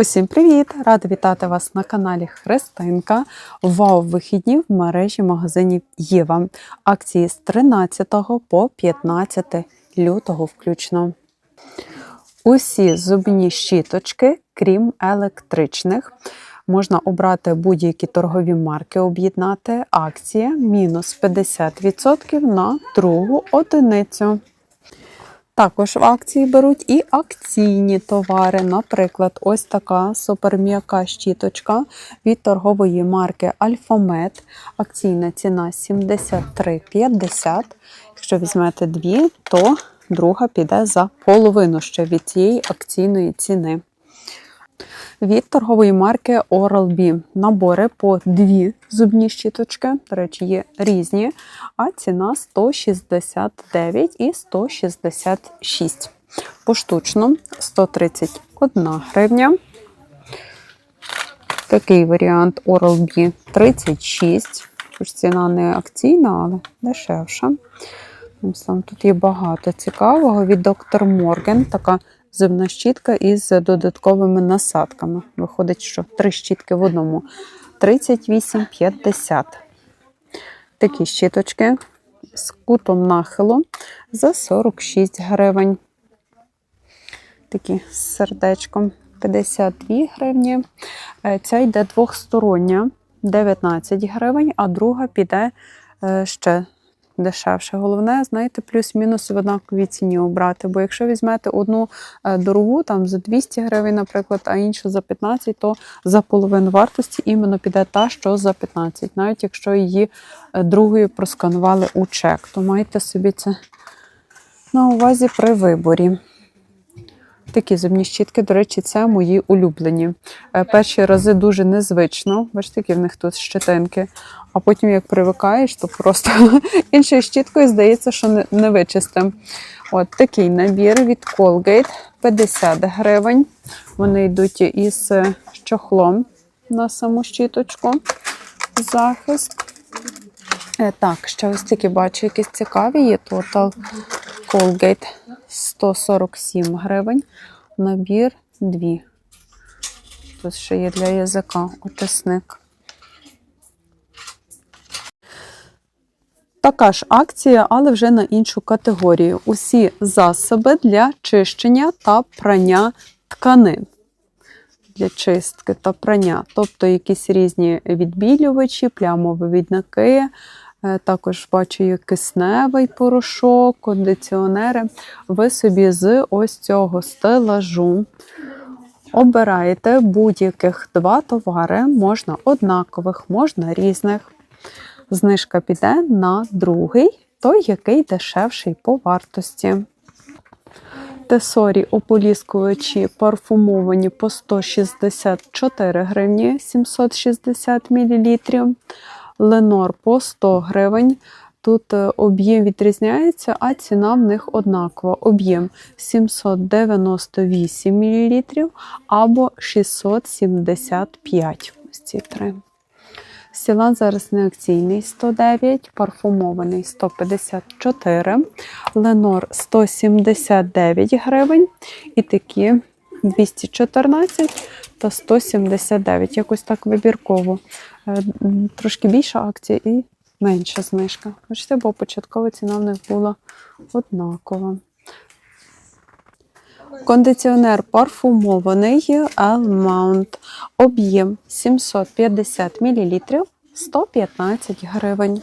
Усім привіт! Рада вітати вас на каналі Христинка. Вау вихідні в мережі магазинів Єва. Акції з 13 по 15 лютого включно. Усі зубні щіточки, крім електричних. Можна обрати будь-які торгові марки, об'єднати. Акція мінус 50% на другу одиницю. Також в акції беруть і акційні товари. Наприклад, ось така суперм'яка щіточка від торгової марки Альфамет. Акційна ціна 73,50. Якщо візьмете дві, то друга піде за половину ще від цієї акційної ціни. Від торгової марки Oral-B набори по дві зубні щіточки, до речі, є різні, а ціна 169 і 166. Поштучно 131 гривня. Такий варіант Oral-B 36. Тож ціна не акційна, але дешевша. Тут є багато цікавого від Dr. Morgan. Така зубна щітка із додатковими насадками. Виходить, що три щітки в одному. 38,50. Такі щіточки з кутом нахилу за 46 гривень. Такі з сердечком 52 гривні. Е, ця йде двохстороння 19 гривень, а друга піде е, ще дешевше. Головне, знаєте, плюс-мінус в однаковій ціні обрати. Бо якщо візьмете одну е, дорогу там за 200 гривень, наприклад, а іншу за 15, то за половину вартості іменно піде та, що за 15, навіть якщо її е, другою просканували у чек, то майте собі це на увазі при виборі. Такі зубні щітки, до речі, це мої улюблені. Е, перші рази дуже незвично. Бачите, які в них тут щетинки. А потім, як привикаєш, то просто іншою щіткою здається, що не вичистим. От такий набір від Colgate 50 гривень. Вони йдуть із чохлом на саму щіточку. Захист. Е, так, ще ось такі бачу, якісь цікаві є. Total Colgate 147 гривень. Набір 2. Тут ще є для язика очисник. Така ж акція, але вже на іншу категорію. Усі засоби для чищення та прання тканин. Для чистки та прання, тобто якісь різні відбілювачі, плямові віднаки, також бачу кисневий порошок, кондиціонери. Ви собі з ось цього стелажу обираєте будь-яких два товари, можна однакових, можна різних знижка піде на другий, той, який дешевший по вартості. Тесорі ополіскувачі парфумовані по 164 гривні 760 мл. Ленор по 100 гривень. Тут е, об'єм відрізняється, а ціна в них однакова. Об'єм 798 мл або 675 ось ці три. Сілан зараз не акційний 109, парфумований 154, Ленор 179 гривень. І такі 214 та 179. Якось так вибірково. Е, трошки більша акція і менша знижка. Бачите, бо початкова ціна в них була однакова. Кондиціонер парфумований L-Mount. Об'єм 750 мл 115 гривень.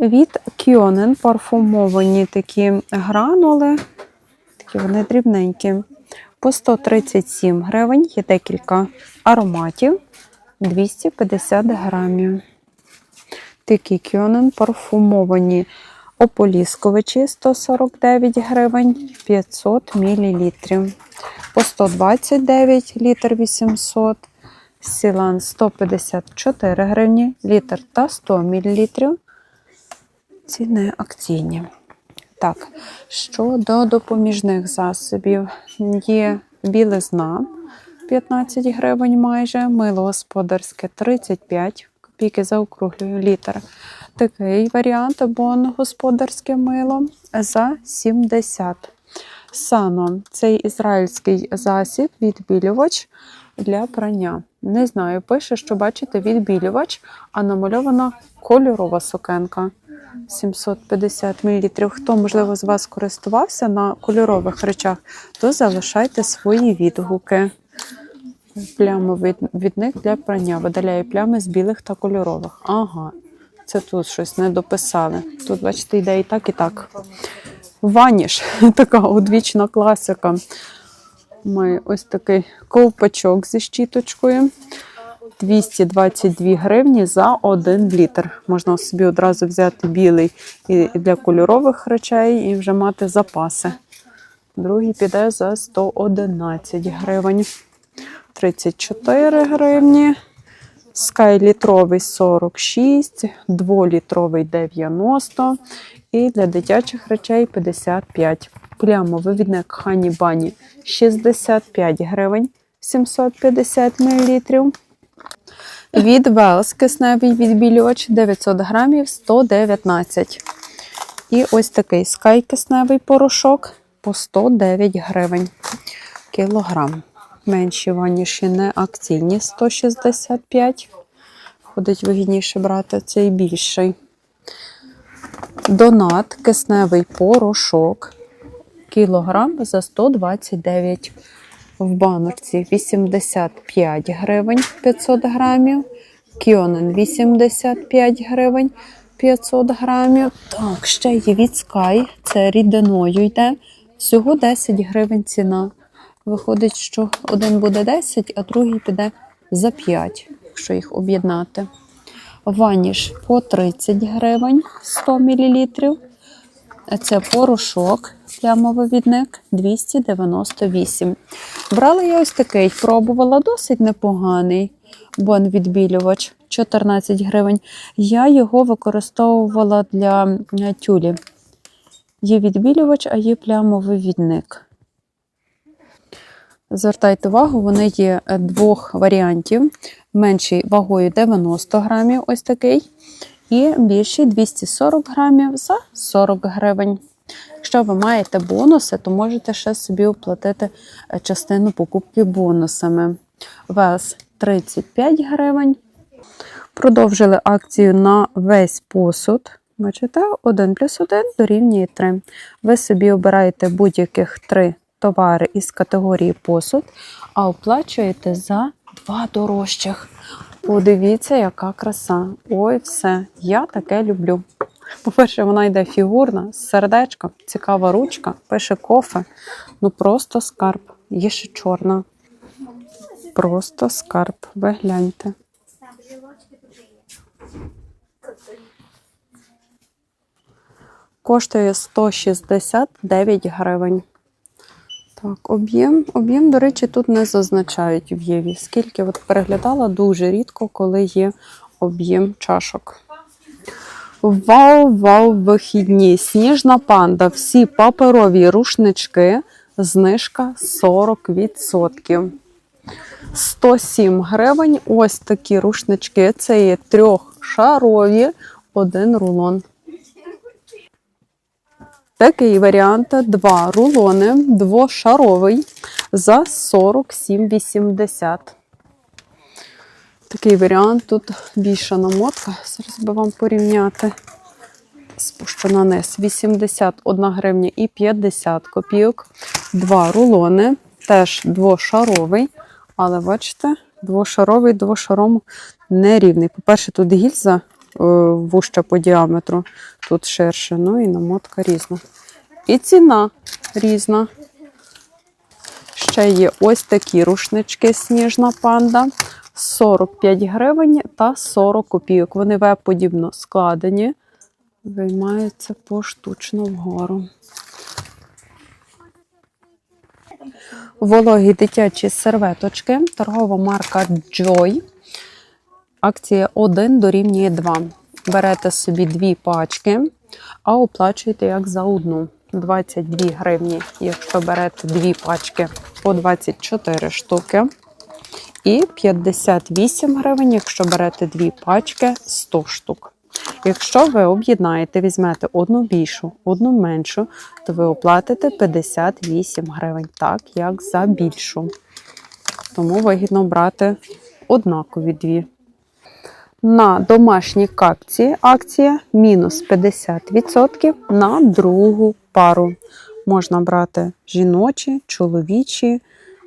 Від Kionen парфумовані такі гранули, такі вони дрібненькі. По 137 гривень є декілька ароматів 250 грамів. Такі Kionen парфумовані Ополіскувачі 149 гривень 500 мл. По 129 літр 800 Сілан 154 гривні, літр та 100 мл. Ціни акційні. Так, щодо допоміжних засобів, є білизна 15 гривень майже, мило господарське 35 копійки заокруглюю літр. Такий варіант або господарське мило за 70. Сано цей ізраїльський засіб, відбілювач для прання. Не знаю, пише, що бачите відбілювач, а намальована кольорова сукенка. 750 мл. Хто, можливо, з вас користувався на кольорових речах, то залишайте свої відгуки. Плямовий відник для прання. Видаляє плями з білих та кольорових. Ага, це тут щось не дописали. Тут, бачите, йде і так, і так. Ваніш, така одвічна класика. Має ось такий ковпачок зі щіточкою. 222 гривні за 1 літр. Можна собі одразу взяти білий і для кольорових речей і вже мати запаси. Другий піде за 111 гривень. 34 гривні. Скай літровий 46, 2-літровий 90 і для дитячих речей 55. Плямовий відник Хані Бані 65 гривень 750 мл. Від Велс кисневий відбілювач 900 грамів 119. І ось такий скай кисневий порошок по 109 гривень кілограм. Менші ваніші не акційні 165. Ходить вигідніше брати цей більший. Донат кисневий порошок. Кілограм за 129. В баночці 85 гривень 500 грамів. Кіонен 85 гривень 500 грамів. Так, ще є від Sky. Це рідиною йде. Всього 10 гривень ціна. Виходить, що один буде 10, а другий піде за 5, якщо їх об'єднати. Ваніш по 30 гривень 100 мл. Це порошок, плямовивідник 298. Брала я ось такий, пробувала досить непоганий бон відбілювач 14 гривень. Я його використовувала для е, тюлі. Є відбілювач, а є плямовий відник. Звертайте увагу, вони є е, двох варіантів. Менший вагою 90 грамів, ось такий. І більший 240 грамів за 40 гривень. Якщо ви маєте бонуси, то можете ще собі оплатити е, частину покупки бонусами. Вес 35 гривень. Продовжили акцію на весь посуд. Бачите, 1 плюс 1 дорівнює 3. Ви собі обираєте будь-яких 3 товари із категорії посуд, а оплачуєте за два дорожчих. Подивіться, яка краса. Ой, все. Я таке люблю. По-перше, вона йде фігурна, з сердечком, цікава ручка, пише кофе. Ну просто скарб. Є ще чорна. Просто скарб. Ви гляньте. Коштує 169 гривень. Так, об'єм. Об'єм, до речі, тут не зазначають в Єві. Скільки от переглядала дуже рідко, коли є об'єм чашок. Вау, вау, вихідні! Сніжна панда. Всі паперові рушнички. Знижка 40%. 107 гривень. Ось такі рушнички. Це є трьохшарові, один рулон. Такий варіант: два рулони, двошаровий за 47,80. Такий варіант. Тут більша намотка. Зараз би вам порівняти. Спущу на низ. 81 гривня і 50 копійок. Два рулони, теж двошаровий. Але бачите, двошаровий, двошаром нерівний. По-перше, тут гільза вужча по діаметру, тут ширше, ну і намотка різна. І ціна різна. Ще є ось такі рушнички сніжна панда. 45 гривень та 40 копійок. Вони веб-подібно складені, виймаються поштучно вгору. Вологі дитячі серветочки, торгова марка Joy. Акція 1 дорівнює 2. Берете собі дві пачки, а оплачуєте як за одну. 22 гривні, якщо берете дві пачки по 24 штуки. І 58 гривень, якщо берете дві пачки 100 штук. Якщо ви об'єднаєте, візьмете одну більшу, одну меншу, то ви оплатите 58 гривень, так як за більшу. Тому вигідно брати однакові дві. На домашні капці акція мінус 50% на другу пару. Можна брати жіночі, чоловічі,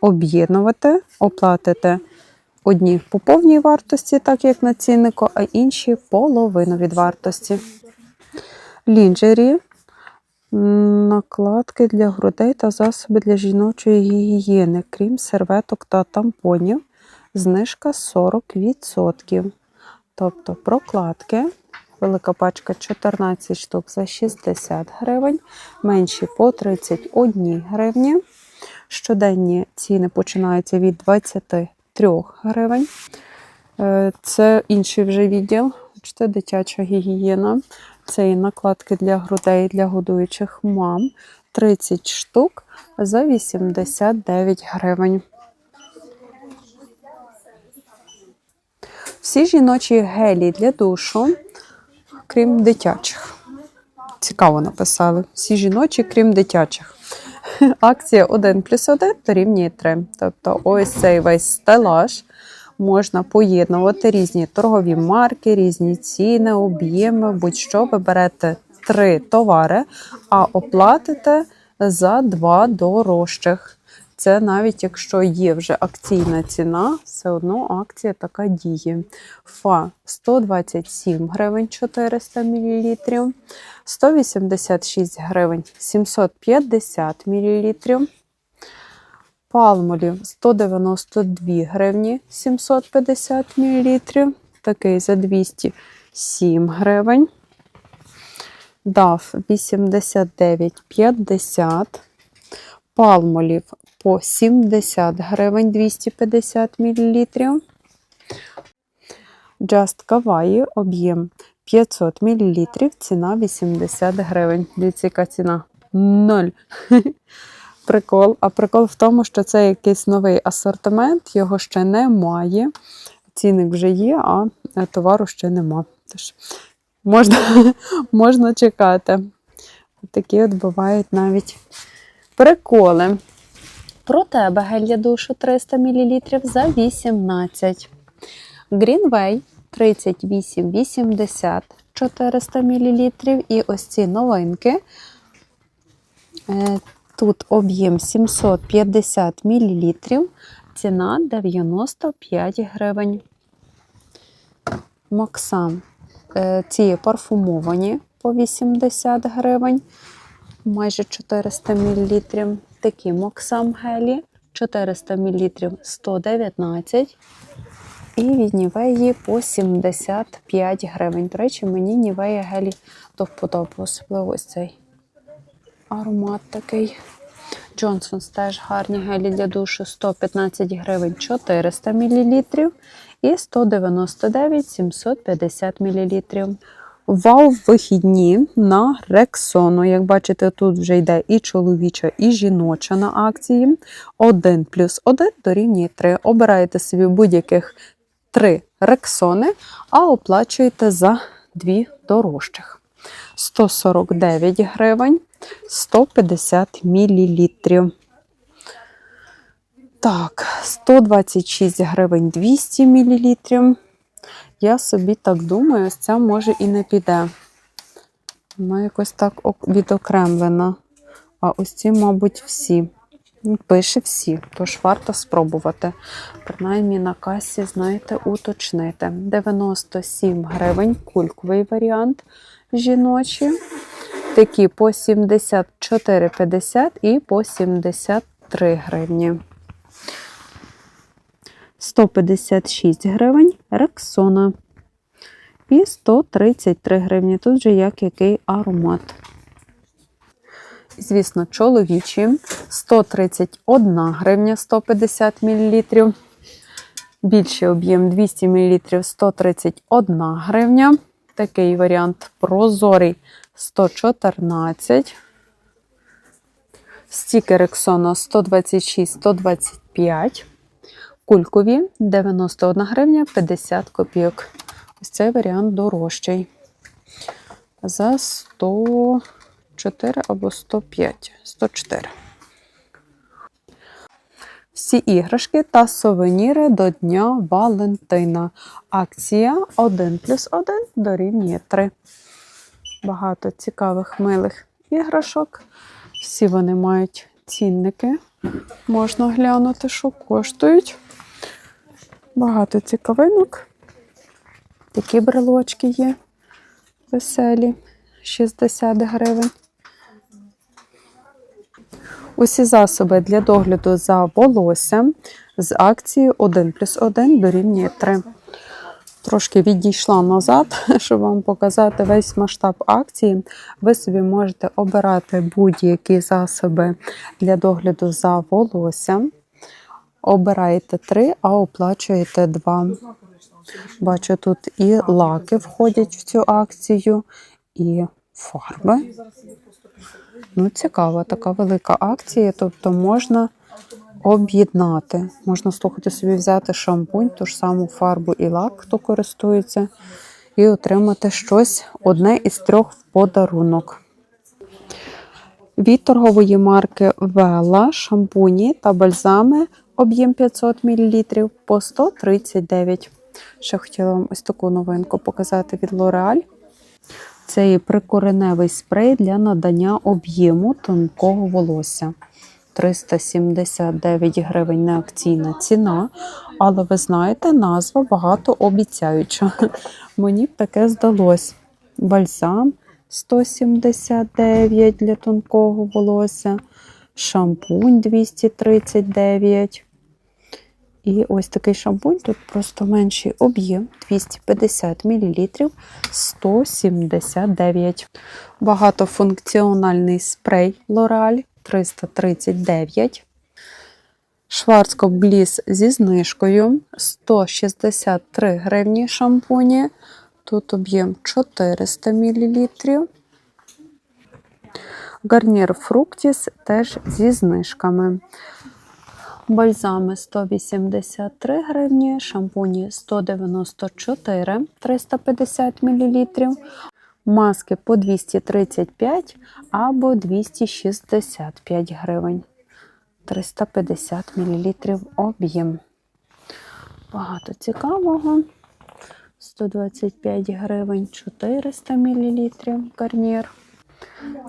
об'єднувати, оплатите одні по повній вартості, так як на ціннику, а інші половину від вартості. Лінджері, накладки для грудей та засоби для жіночої гігієни, крім серветок та тампонів, знижка 40%. Тобто прокладки, велика пачка 14 штук за 60 гривень, менші по 31 гривні. Щоденні ціни починаються від 23 гривень. Е, Це інший вже відділ. Бачите, дитяча гігієна. Це і накладки для грудей для годуючих мам. 30 штук за 89 гривень. Всі жіночі гелі для душу, крім дитячих. Цікаво написали. Всі жіночі, крім дитячих. Акція 1 плюс 1 дорівнює 3. Тобто ось цей весь стелаж можна поєднувати різні торгові марки, різні ціни, об'єми, будь-що ви берете три товари, а оплатите за два дорожчих. Це навіть якщо є вже акційна ціна, все одно акція така діє. Фа 127 гривень 400 мл, 186 гривень 750 мл, палмолів 192 гривні 750 мл, такий за 207 гривень. DAF 89,50. Палмолів по 70 гривень 250 мл. Just Kawaii об'єм 500 мл, ціна 80 гривень. Дивіться, ціна? Ноль. Прикол. А прикол в тому, що це якийсь новий асортимент, його ще немає. Цінник вже є, а товару ще нема. Тож можна, можна чекати. Такі от бувають навіть приколи. Про тебе гель для душу 300 мл за 18. Greenway 38,80 400 мл. І ось ці новинки. Е, Тут об'єм 750 мл, ціна 95 гривень. Максам. Е, Ці парфумовані по 80 гривень, майже 400 мл. Такі Моксам гелі 400 мл 119 і від Нівеї по 75 гривень. До речі, мені Нівея гелі до вподоби, особливо ось цей аромат такий. Джонсонс теж гарні гелі для душу 115 гривень 400 мл і 199 750 мл. Вау, вихідні на Рексону. Як бачите, тут вже йде і чоловіча, і жіноча на акції. 1 плюс 1 дорівнює 3. Обираєте собі будь-яких 3 рексони, а оплачуєте за 2 дорожчих. 149 гривень, 150 мл. Так, 126 гривень 200 мл. Я собі так думаю, ось ця може і не піде. Вона якось так відокремлена. А ось ці, мабуть, всі. Пише всі, тож варто спробувати. Принаймні на касі, знаєте, уточнити. 97 гривень, кульковий варіант жіночі. Такі по 74,50 і по 73 гривні. 156 гривень Рексона. І 133 гривні. Тут вже як який аромат. Звісно, чоловічі 131 гривня 150 мл. Більший об'єм 200 мл 131 гривня. Такий варіант прозорий 114. Стікер Рексона 126-125. Кулькові 91 гривня 50 копійок. Ось цей варіант дорожчий. за 104 або 105. 104. Всі іграшки та сувеніри до Дня Валентина. Акція 1 плюс 1 дорівнює 3. Багато цікавих милих іграшок. Всі вони мають цінники. Можна глянути, що коштують. Багато цікавинок. Такі брелочки є веселі, 60 гривень. Усі засоби для догляду за волоссям з акцією 1 плюс 1 дорівнює 3. Трошки відійшла назад, щоб вам показати весь масштаб акції. Ви собі можете обирати будь-які засоби для догляду за волоссям. Обираєте 3, а оплачуєте 2. Бачу, тут і лаки входять в цю акцію, і фарби. Ну, цікава така велика акція, тобто можна об'єднати. Можна слухати собі взяти шампунь, ту ж саму фарбу і лак, хто користується, і отримати щось одне із трьох в подарунок. Від торгової марки Вела шампуні та бальзами об'єм 500 мл по 139. Ще хотіла вам ось таку новинку показати від L'Oreal. Це є прикореневий спрей для надання об'єму тонкого волосся. 379 гривень неакційна ціна, але ви знаєте, назва багато обіцяюча. Мені б таке здалось. Бальзам 179 для тонкого волосся, шампунь 239. І ось такий шампунь, тут просто менший об'єм 250 мл 179. Багатофункціональний спрей L'Oreal 339. Шварцкоп Бліс зі знижкою 163 гривні шампуні. Тут об'єм 400 мл. Гарнір Фруктіс теж зі знижками. Бальзами 183 гривні, шампуні 194 350 мл, маски по 235 або 265 гривень. 350 мл об'єм. Багато цікавого. 125 гривень, 400 мл гарнір.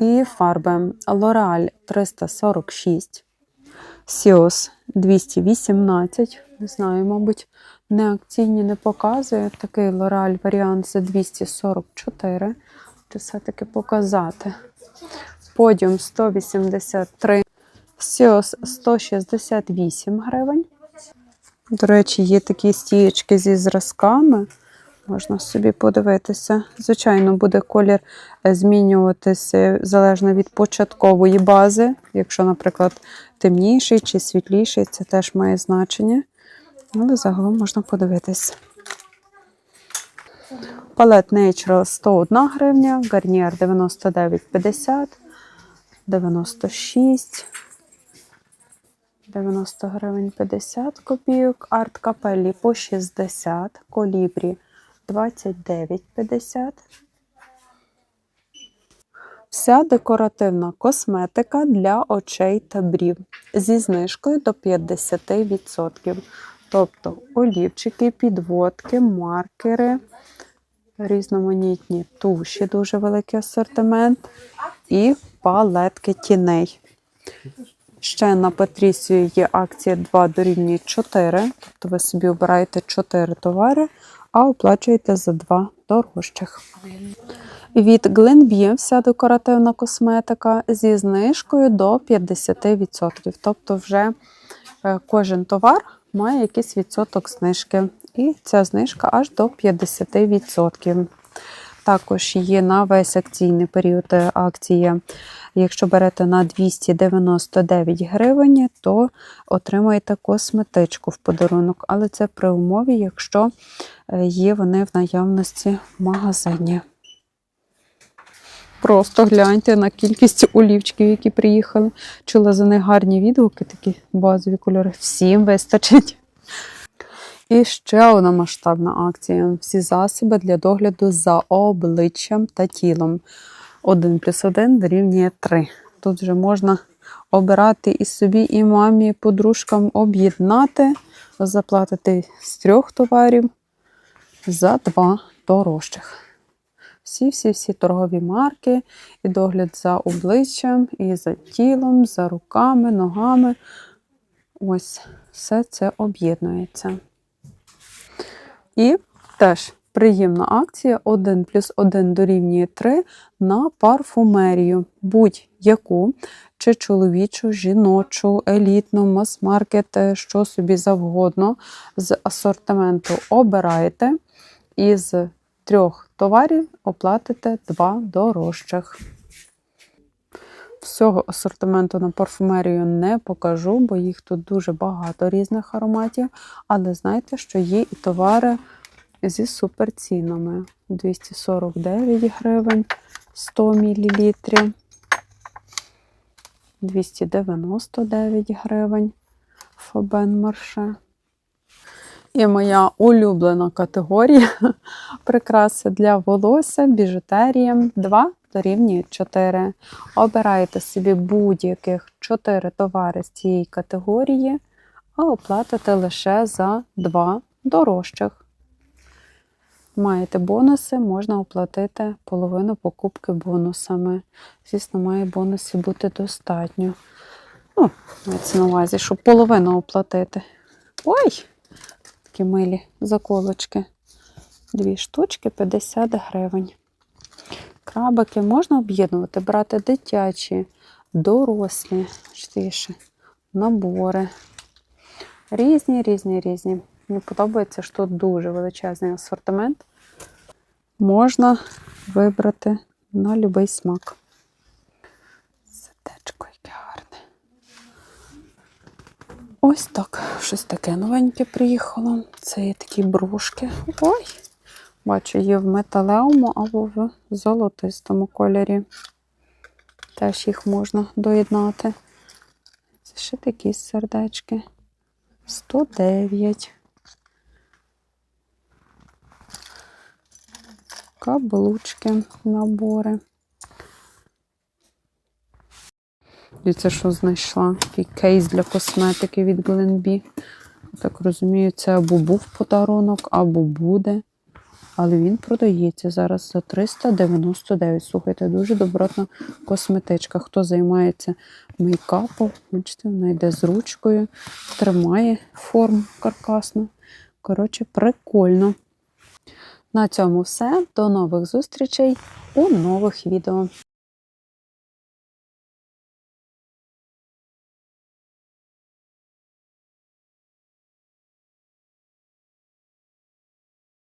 І фарби L'Oreal 346. Сіос 218. Не знаю, мабуть, не акційні не показує. Такий L'Oreal варіант за 244. Чи все-таки показати. Подіум 183. Сіос 168 гривень. До речі, є такі стієчки зі зразками. Можна собі подивитися. Звичайно, буде колір е, змінюватися залежно від початкової бази. Якщо, наприклад, темніший чи світліший, це теж має значення. Але загалом можна подивитися. Палет Natural 101 гривня, гарнієр 99,50, 96, 90 гривень 50 копійок, арт капелі по 60, колібрі 29,50. Вся декоративна косметика для очей та брів зі знижкою до 50%. Тобто олівчики, підводки, маркери, різноманітні туші, дуже великий асортимент, і палетки тіней. Ще на Патрісію є акція 2 дорівнює 4, тобто ви собі обираєте 4 товари, а оплачуєте за 2 дорожчих. Від Glenbie вся декоративна косметика зі знижкою до 50%. Тобто, вже е, кожен товар має якийсь відсоток знижки. І ця знижка аж до 50%. Також є на весь акційний період акція. Якщо берете на 299 гривень, то отримаєте косметичку в подарунок. Але це при умові, якщо е, є вони в наявності в магазині. Просто гляньте на кількість олівчиків, які приїхали. Чула за них гарні відгуки, такі базові кольори. Всім вистачить. І ще одна масштабна акція: всі засоби для догляду за обличчям та тілом. 1 плюс 1 дорівнює 3. Тут вже можна обирати і собі, і мамі, і подружкам об'єднати, заплатити з трьох товарів за два дорожчих. Всі-всі-всі торгові марки, і догляд за обличчям, і за тілом, за руками, ногами. Ось все це об'єднується. І теж приємна акція 1 плюс 1 дорівнює 3 на парфумерію. Будь-яку, чи чоловічу, жіночу, елітну, мас-маркет, е, що собі завгодно з асортименту обираєте. І з трьох товарів оплатите два дорожчих. Всього асортименту на парфумерію не покажу, бо їх тут дуже багато різних ароматів. Але знайте, що є і товари зі суперцінами. 249 гривень 100 мл, 299 гривень Фабен Марше. І моя улюблена категорія прикраси для волосся, біжутерія 2 дорівнює 4. Обирайте собі будь-яких 4 товари з цієї категорії, а оплатите лише за 2 дорожчих. Маєте бонуси, можна оплатити половину покупки бонусами. Звісно, має бонусів бути достатньо. Ну, мається на увазі, щоб половину оплатити. Ой! Такі милі заколочки. Дві штучки 50 гривень. Крабики можна об'єднувати, брати дитячі, дорослі, точніше, набори. Різні, різні, різні. Мені подобається, що тут дуже величезний асортимент. Можна вибрати на будь-який смак. Ось так. Щось таке новеньке приїхало. Це є такі брошки. Ой! Бачу, є в металевому або в золотистому кольорі. Теж їх можна доєднати. Це ще такі сердечки. 109. Каблучки, набори. Це що знайшла? Такий кейс для косметики від Glenbee. Так розумію, це або був подарунок, або буде. Але він продається зараз за 399. Слухайте, дуже добротна косметичка. Хто займається мейкапом, бачите, вона йде з ручкою, тримає форму каркасну. Коротше, прикольно. На цьому все. До нових зустрічей у нових відео.